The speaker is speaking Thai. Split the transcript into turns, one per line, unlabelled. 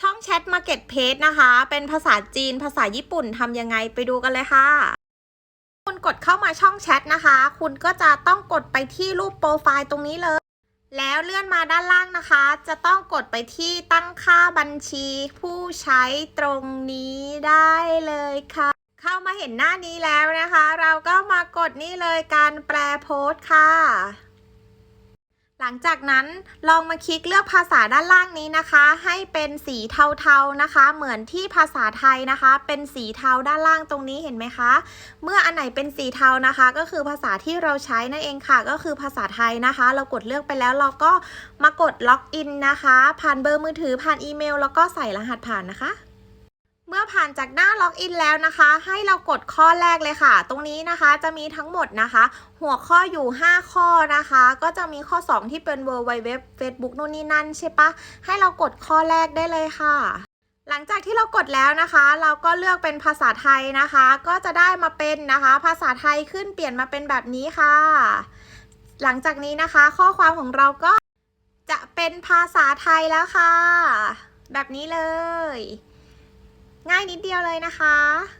ช่องแชท Market Page นะคะ เป็นภาษาจีน ภาษาญี่ปุ่นทำยังไงไปดูกันเลยค่ะ คุณกดเข้ามาช่องแชทนะคะ คุณก็จะต้องกดไปที่รูปโปรไฟล์ตรงนี้เลย แล้วเลื่อนมาด้านล่างนะคะ จะต้องกดไปที่ตั้งค่าบัญชีผู้ใช้ตรงนี้ได้เลยค่ะ เข้ามาเห็นหน้านี้แล้วนะคะ เราก็มากดนี่เลยการแปลโพสต์ค่ะ หลังจากนั้นลองมาคลิกเลือกภาษาด้านล่างนี้นะคะ ให้เป็นสีเทาๆนะคะ เหมือนที่ภาษาไทยนะคะ เป็นสีเทาด้านล่างตรงนี้เห็นไหมคะ เมื่ออันไหนเป็นสีเทานะคะ ก็คือภาษาที่เราใช้นั่นเองค่ะ ก็คือภาษาไทยนะคะ เรากดเลือกไปแล้วเราก็มากดล็อกอินนะคะ ผ่านเบอร์มือถือผ่านอีเมล แล้วก็ใส่รหัสผ่านนะคะ ผ่านจากหน้าล็อกอินแล้วนะคะ ให้เรากดข้อแรกเลยค่ะ ตรงนี้นะคะจะมีทั้งหมดนะคะ หัวข้ออยู่ 5 ข้อนะคะ ก็จะมีข้อ 2 ที่เป็น w w w Facebook นู่นนี่นั่นใช่ปะให้เรากดข้อแรกได้เลยค่ะ หลังจากที่เรากดแล้วนะคะ เราก็เลือกเป็นภาษาไทยนะคะ ก็จะได้มาเป็นนะคะ ภาษาไทยขึ้นเปลี่ยนมาเป็นแบบนี้ค่ะ หลังจากนี้นะคะ ข้อความของเราก็จะเป็นภาษาไทยแล้วค่ะ แบบนี้เลย ง่ายนิดเดียวเลยนะคะ